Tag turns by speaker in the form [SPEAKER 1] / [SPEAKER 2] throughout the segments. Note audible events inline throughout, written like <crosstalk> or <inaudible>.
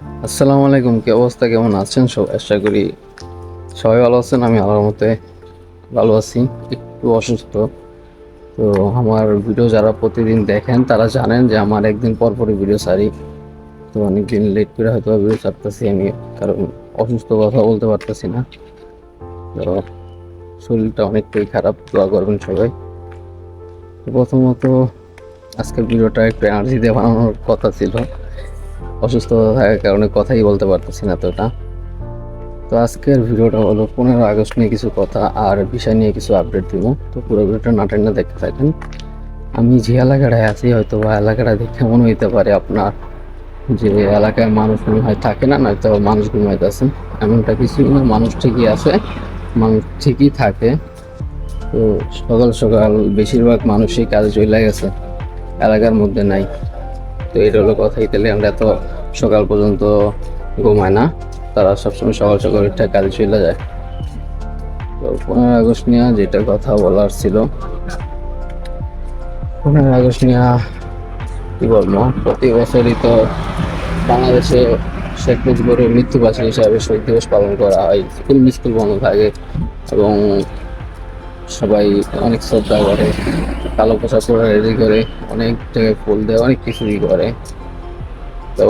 [SPEAKER 1] আসসালামু আলাইকুম, কি অবস্থা? কেমন আছেন সব? আশা করি সবাই ভালো আছেন, আমি আমার মতে ভালো আছি, একটু অসুস্থ। তো আমার ভিডিও যারা প্রতিদিন দেখেন, তারা জানেন যে আমার একদিন পর পরই ভিডিও ছাড়ি। তো অনেকদিন লেট করে হয়তো ভিডিও ছাড়তেছি আমি, কারণ অসুস্থ কথা বলতে পারতেছি না। তো শরীরটা অনেকটাই খারাপ, দোয়া করবেন সবাই। প্রথমত আজকের ভিডিওটা একটু এনার্জি দিয়ে বানানোর কথা ছিল। অসুস্থতা থাকার কারণে কথাই বলতে পারতেছি না এতটা। তো আজকের ভিডিওটা হলো পনেরো আগস্ট নিয়ে কিছু কথা আর বিষয় নিয়ে কিছু আপডেট দিব। তো পুরো ভিডিওটা না দেখতে থাকেন। আমি যে এলাকাটায় আছি, হয়তো বা এলাকাটা দেখে মনে হইতে পারে আপনার যে এলাকায় মানুষ মনে হয় থাকে না, নয়তো মানুষ ঘুমাইতেছে এমনটা কিছুই না, মানুষ ঠিকই আছে, মানুষ ঠিকই থাকে। তো সকাল সকাল বেশিরভাগ মানুষই কাজে চলে গেছে, এলাকার মধ্যে নাই। তো এটা হলো কথাই তাহলে আমরা তো সকাল পর্যন্ত ঘুমায় না। তারা সবসময় সকাল সকাল উঠে কাজে চলে যায়। তো পনেরো আগস্ট নিয়ে যেটা কথা বলার ছিল পনেরো আগস্ট নিয়ে কি বলব, প্রতি বছরই তো বাংলাদেশে শেখ মুজিবুরের মৃত্যুবার্ষিকী হিসাবে শহীদ দিবস পালন করা হয়। স্কুল স্কুল বন্ধ থাকে এবং সবাই অনেক শ্রদ্ধা করে, কালো পোশাক পরে রেডি করে, অনেক জায়গায় ফুল দেয়, অনেক কিছুই করে। তো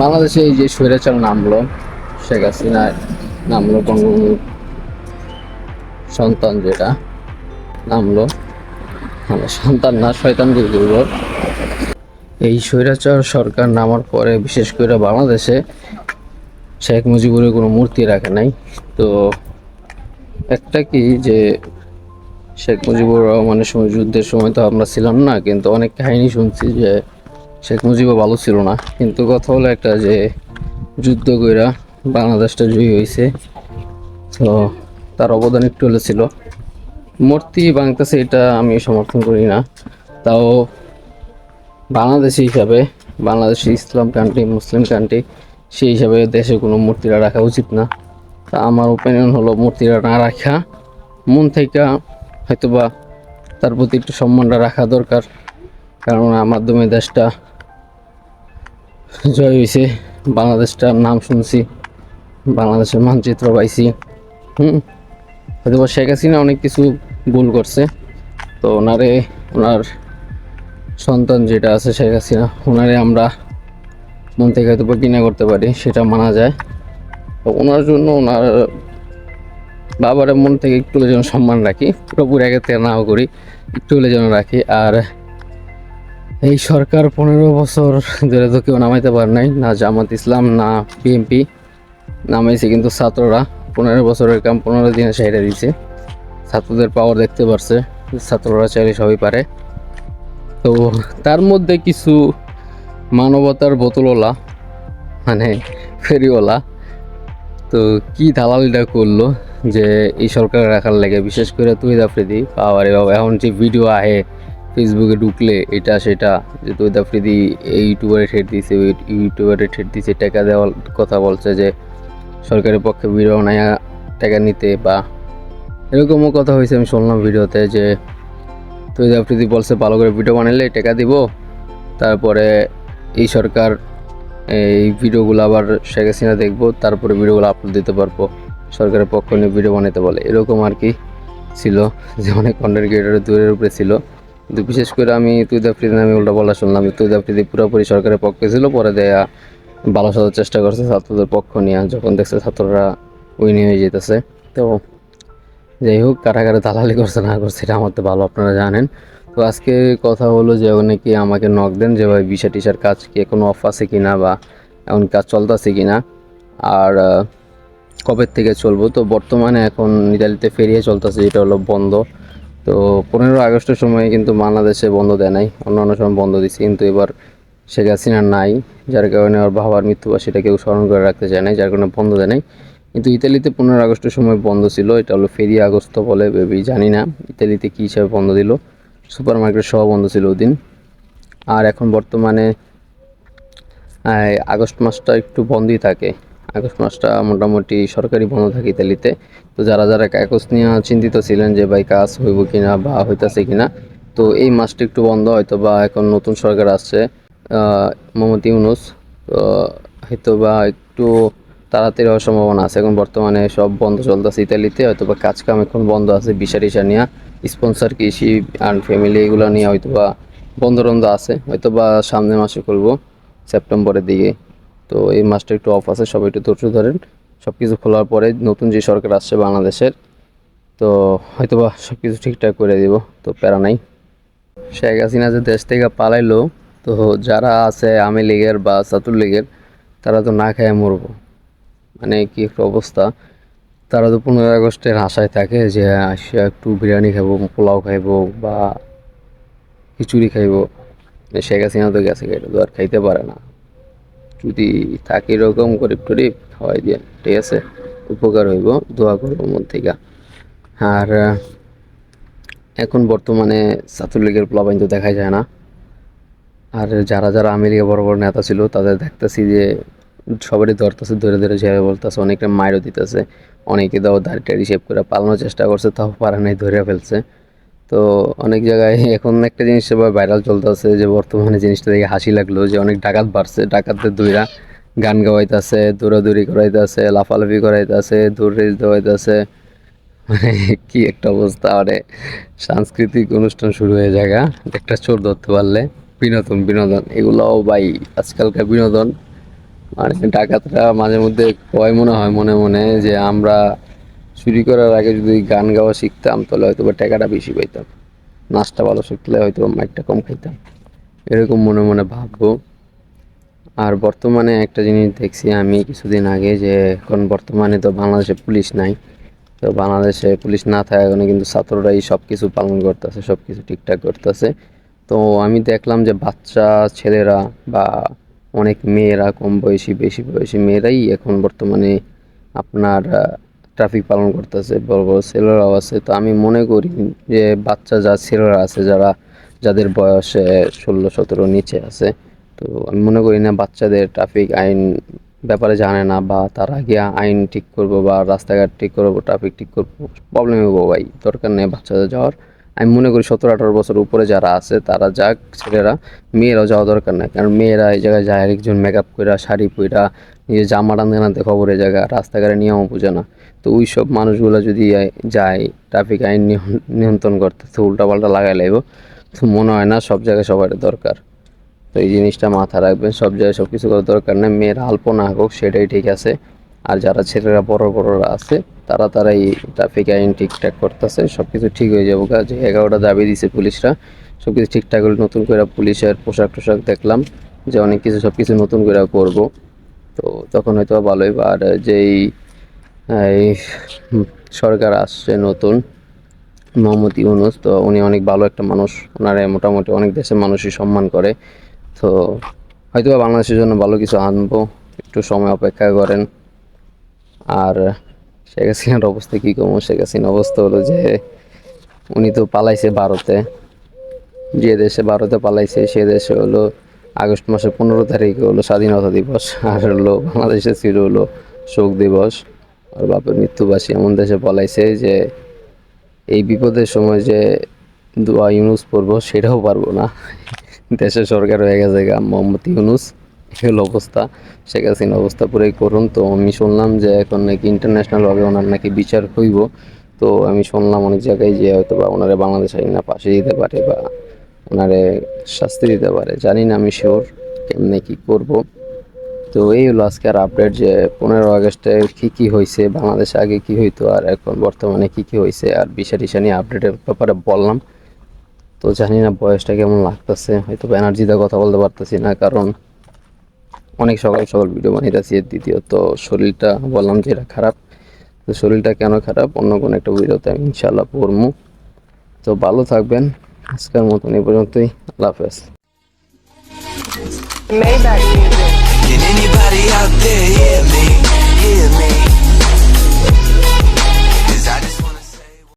[SPEAKER 1] বাংলাদেশে এই যে স্বৈরাচার নামলো, শেখ হাসিনার নামলো বঙ্গবন্ধুর সন্তান যেটা নামলো মানে সন্তান না, শয়তান গুরুগুর এই স্বৈরাচার সরকার নামার পরে বিশেষ করে বাংলাদেশে শেখ মুজিবুরের কোনো মূর্তি রাখে নাই। তো একটা কি যে শেখ মুজিবুর রহমানের সময় যুদ্ধের সময় তো আমরা ছিলাম না, কিন্তু অনেক কাহিনী শুনছি যে শেখ মুজিবও ভালো ছিল না। কিন্তু কথা হলো একটা যে, যুদ্ধ কইরা বাংলাদেশটা জয়ী হয়েছে তো তার অবদান একটু হলে ছিল। মূর্তি বাংলাদেশে এটা আমি সমর্থন করি না। তাও বাংলাদেশি হিসাবে, বাংলাদেশ ইসলাম কান্ট্রি মুসলিম কান্ট্রি সেই হিসাবে দেশে কোনো মূর্তিরা রাখা উচিত না। তা আমার ওপিনিয়ন হলো মূর্তিরা না রাখা, মন থেকে হয়তোবা তার প্রতি একটু সম্মানটা রাখা দরকার। কারণ আমার মাধ্যমে দেশটা জয় হয়েছে বাংলাদেশটার নাম শুনছি, বাংলাদেশের মানচিত্র পাইছি। হুম, হয়তোবা শেখ হাসিনা অনেক কিছু ভুল করছে। তো ওনারে, ওনার সন্তান যেটা আছে শেখ হাসিনা, ওনারে আমরা মন থেকে হয়তো কিনা করতে পারি, সেটা মানা যায়। তো ওনার জন্য ওনার বাবার মন থেকে একটু যেন সম্মান রাখি, পুরোপুরি থেকে নাও করি, একটু হলে যেন রাখি। আর এই সরকার পনেরো বছর ধরে তো কেউ নামাইতে পারে নাই, না জামাত ইসলাম, না বিএনপি। নামাইছে কিন্তু ছাত্ররা। পনেরো বছরের কাম পনেরো দিনে সাইডে দিছে। ছাত্রদের পাওয়ার দেখতে পারছে, ছাত্ররা চাইলে সবই পারে। তো তার মধ্যে কিছু মানবতার বোতলওয়ালা মানে ফেরিওয়ালা, তো কি দালালিটা করল যে এই সরকার রাখার লাগে, বিশেষ করে তুহিদ আফ্রিদি পাওয়ারে বাবা, এখন যে ভিডিও আহে ফেসবুকে ঢুকলে এটা সেটা, যে তুহিদ আফ্রিদি এই ইউটিউবারে ঠেট দিছে, ওই ইউটিউবারে ঠেট দিছে, টাকা দেওয়ার কথা বলছে যে সরকারের পক্ষে ভিডিও বানায়া টাকা নিতে বা এরকমও কথা হয়েছে আমি শুনলাম ভিডিওতে যে তুহিদ আফ্রিদি বলছে ভালো করে ভিডিও বানালে টাকা দিব, তারপরে এই সরকার এই ভিডিওগুলো আবার শেখ হাসিনা দেখব, তারপরে ভিডিওগুলো আপলোড দিতে পারব, সরকারের পক্ষ নিয়ে ভিডিও বানাতে বলে, এরকম আর কি ছিল, যে অনেক কন্টেন্ট ক্রিয়েটারের দূরের উপরে ছিল। কিন্তু বিশেষ করে আমি তুই আফ্রিদি আমি উল্টা বলা শুনলাম। তুই আফ্রিদি পুরোপুরি সরকারের পক্ষে ছিল, পরে দেয়া ভালো সাজার চেষ্টা করছে ছাত্রদের পক্ষ নিয়ে। যখন দেখছে ছাত্ররা উইনি হয়ে যেতেছে। তো যাই হোক কারা কারা দালালি করছে না করছে, এটা আমার তো ভালো, আপনারা জানেন। তো আজকে কথা হলো যে অনেকে আমাকে নক দেন যে ভাই বিশা টিশার কাজ কি কোনো অফ আছে কি না বা এমন কাজ চলতেছে কি না? আর কবে থেকে চলবো? তো বর্তমানে এখন ইতালিতে ফেরিয়ে চলতেছে, যেটা হলো বন্ধ। তো পনেরো আগস্টের সময় কিন্তু বাংলাদেশে বন্ধ দেয় নাই। অন্যান্য সময় বন্ধ দিচ্ছে কিন্তু এবার শেখ হাসিনা নাই, যার কারণে ওর বাবার মৃত্যুবার্ষিকীটা কেউ স্মরণ করে রাখতে চায় নাই, যার কারণে বন্ধ দেয় নাই। কিন্তু ইতালিতে পনেরো আগস্টের সময় বন্ধ ছিল, এটা হলো ফেরি আগস্ট বলে, বেবি জানি না ইতালিতে কী হিসাবে বন্ধ দিল। সুপার মার্কেট সহ বন্ধ ছিল ওদিন আর এখন বর্তমানে আগস্ট মাসটা একটু বন্ধই থাকে। আগস্ট মাসটা মোটামুটি সরকারি বন্ধ থাকে ইতালিতে। তো যারা যারা কাগজ নিয়ে চিন্তিত ছিলেন যে ভাই কাজ হইব কিনা বা হইতাছে কিনা, তো এই মাসটা একটু বন্ধ হয়তো বা এখন নতুন সরকার আসছে মোহাম্মদ ইউনুস। হয়তো বা একটু তাড়াতাড়ি হওয়ার সম্ভাবনা আছে। এখন বর্তমানে সব বন্ধ চলতেছে ইতালিতে হয়তো বা কাজ কাম এখন বন্ধ আছে বিশা টিসা নিয়ে। স্পন্সর, কৃষি অ্যান্ড ফ্যামিলি এগুলো নিয়ে হয়তো বা বন্ধ টন্ধ আছে। হয়তো বা সামনের মাসে করব, সেপ্টেম্বরের দিকে। তো এই মাসটা একটু অফ আছে, সবাই একটু ধৈর্য ধরেন। সব কিছু খোলার পরে নতুন যে সরকার আসছে বাংলাদেশের, তো হয়তো বা সব কিছু ঠিকঠাক করে দিব, তো প্যারা নাই। শেখ হাসিনা যে দেশ থেকে পালাইলো, তো যারা আছে আমি লীগের বা ছাত্র লীগের তারা তো না খেয়ে মরবো। মানে কি একটা অবস্থা। তারা তো পনেরোই আগস্টের আশায় থাকে যে আসিয়া একটু বিরিয়ানি খাব পোলাও খাইবো বা খিচুড়ি খাইবো। শেখ হাসিনা তো গেছে, তো আর খাইতে পারে না। যদি থাকে এরকম গরিব টরিব খাওয়াই দিয়ে, ঠিক আছে? উপকার হইব, দোয়া করব মন থেকে। আর এখন বর্তমানে ছাত্রলীগের প্লাবাইন তো দেখাই যায় না। আর যারা যারা আমেরিকা বড় বড় নেতা ছিল, তাদের দেখতেছি যে সবারই ধরতেছে ধরে ধরে যেভাবে বলতেছে অনেকে মায়েরও দিতেছে। অনেকে দাও দাড়ি টাড়ি শেপ করে পালানোর চেষ্টা করছে, তাও পারে নাই, ধরে ফেলছে। তো অনেক জায়গায় <laughs> এখন একটা জিনিস সবাই ভাইরাল চলতেছে যে বর্তমানে জিনিসটা দেখে হাসি লাগল যে অনেক ডাকাত বাড়ছে, ডাকাতদের দুইরা গান গাওয়াইতেছে, দৌড়াদৌড়ি করাইতেছে, লাফালাফি করাইতেছে, দৌড় দেওয়াইতেছে। মানে <laughs> কি একটা অবস্থা মানে সাংস্কৃতিক অনুষ্ঠান শুরু হয়ে জায়গা একটা চোর ধরতে পারলে বিনোদন বিনোদন, এগুলোও ভাই আজকালকার বিনোদন। মানে ডাকাতরা মাঝে মধ্যে কয় মনে হয় মনে মনে যে আমরা চুরি করার আগে যদি গান গাওয়া শিখতাম, তাহলে হয়তো বা টাকাটা বেশি পাইতাম। নাচটা ভালো শিখলে হয়তো মাইকটা কম খাইতাম। এরকম মনে মনে ভাববো। আর বর্তমানে একটা জিনিস দেখছি আমি কিছুদিন আগে যে, এখন বর্তমানে তো বাংলাদেশে পুলিশ নাই। তো বাংলাদেশে পুলিশ না থাকার কারণে কিন্তু ছাত্ররাই সব কিছু পালন করতেছে সব কিছু ঠিকঠাক করতেছে। তো আমি দেখলাম যে বাচ্চা, ছেলেরা বা অনেক মেয়েরা কম বয়সী, বেশি বয়সী মেয়েরাই এখন বর্তমানে আপনার ট্রাফিক পালন করতেছে, বড় বড় ছেলেরাও আছে। তো আমি মনে করি যে বাচ্চা যা ছেলেরা আছে, যারা, যাদের বয়সে ষোলো, সতেরো নিচে আছে, তো আমি মনে করি না বাচ্চাদের ট্রাফিক আইন ব্যাপারে জানে না বা তারা গিয়ে আইন ঠিক করব বা রাস্তাঘাট ঠিক করব, ট্রাফিক ঠিক করব প্রবলেম হব ভাই দরকার নেই বাচ্চাদের যাওয়ার। আমি মনে করি সতেরো, আঠারো বছর উপরে যারা আছে, তারা যাক, ছেলেরা, মেয়েরাও যাওয়া দরকার নাই। কারণ মেয়েরা এই জায়গায় যায়, আরেকজন মেকআপ কইরা, শাড়ি পইরা, নিজের জামা টানতে টানতে খবরে জায়গা, রাস্তাঘাটে নিয়মও বুঝে না। তো ওই সব মানুষগুলো যদি যায় ট্রাফিক আইন নিয়ন্ত্রণ করতে, তো উল্টাপাল্টা লাগাই লাগব তো মনে হয় না সব জায়গায় সবার দরকার। তো এই জিনিসটা মাথা রাখবেন, সব জায়গায় সব কিছু করার দরকার নেই। মেয়েরা অল্প না হোক সেটাই ঠিক আছে। আর যারা ছেলেরা, বড় বড়রা আছে, তারা তারাই ট্রাফিক আইন ঠিকঠাক করতেছে সব কিছু ঠিক হয়ে যাব যে এগারোটা দাবি দিছে পুলিশরা সব কিছু ঠিকঠাক হলে নতুন করে পুলিশের পোশাক টোশাক দেখলাম যে অনেক কিছু সব কিছু নতুন করে করব। তো তখন হয়তো ভালোই বা আর যেই সরকার আসছে নতুন, মোহাম্মদ ইউনুস, তো উনি অনেক ভালো একটা মানুষ। ওনারে মোটামুটি অনেক দেশের মানুষই সম্মান করে। তো হয়তো বাংলাদেশের জন্য ভালো কিছু আনব, একটু সময় অপেক্ষা করেন। আর শেখ হাসিনার অবস্থা কী কম? শেখ হাসিনার অবস্থা হলো যে উনি তো পালাইছে ভারতে। যে দেশে ভারতে পালাইছে, সে দেশে হলো আগস্ট মাসের পনেরো তারিখে হলো স্বাধীনতা দিবস। আর হলো বাংলাদেশে ছিল হলো শোক দিবস। আর বাপের মৃত্যুবাসী এমন দেশে পালাইছে যে এই বিপদের সময় যে দোয়া ইউনুস পড়ব, সেটাও পারব না। দেশের সরকার হয়ে গেছে মোহাম্মদ ইউনুস। হলো অবস্থা, শেখ হাসিনা অবস্থা পুরাই করুন। তো আমি শুনলাম যে এখন নাকি ইন্টারন্যাশনালভাবে ওনার নাকি বিচার হইব। তো আমি শুনলাম অনেক জায়গায় যে হয়তো বা ওনারে বাংলাদেশ আইনা পাশে দিতে পারে বা ওনারে শাস্তি দিতে পারে। জানি না আমি শিওর কেমনে কি করব। তো এই হলো আজকের আপডেট যে পনেরো আগস্টে কী কী হয়েছে বাংলাদেশে আগে কি হইতো আর এখন বর্তমানে কি কি হয়েছে আর বিষা টিসা নিয়ে আপডেটের ব্যাপারে বললাম। তো জানি না বয়সটা কেমন লাগতেছে হয়তো এনার্জিতে কথা বলতে পারতেছি না কারণ অনেক সকাল সকাল ভিডিও বানাইতেছি। দ্বিতীয় দ্বিতীয়ত শরীরটা বললাম যে এটা খারাপ। তো শরীরটা কেন খারাপ? অন্য কোনো একটা ভিডিওতে আমি ইনশাল্লাহ পড়ব তো ভালো থাকবেন। আজকের মতন এই পর্যন্তই। আল্লাহ হাফেজ।
[SPEAKER 2] Maybach music.
[SPEAKER 3] Can anybody out there hear me? Hear me?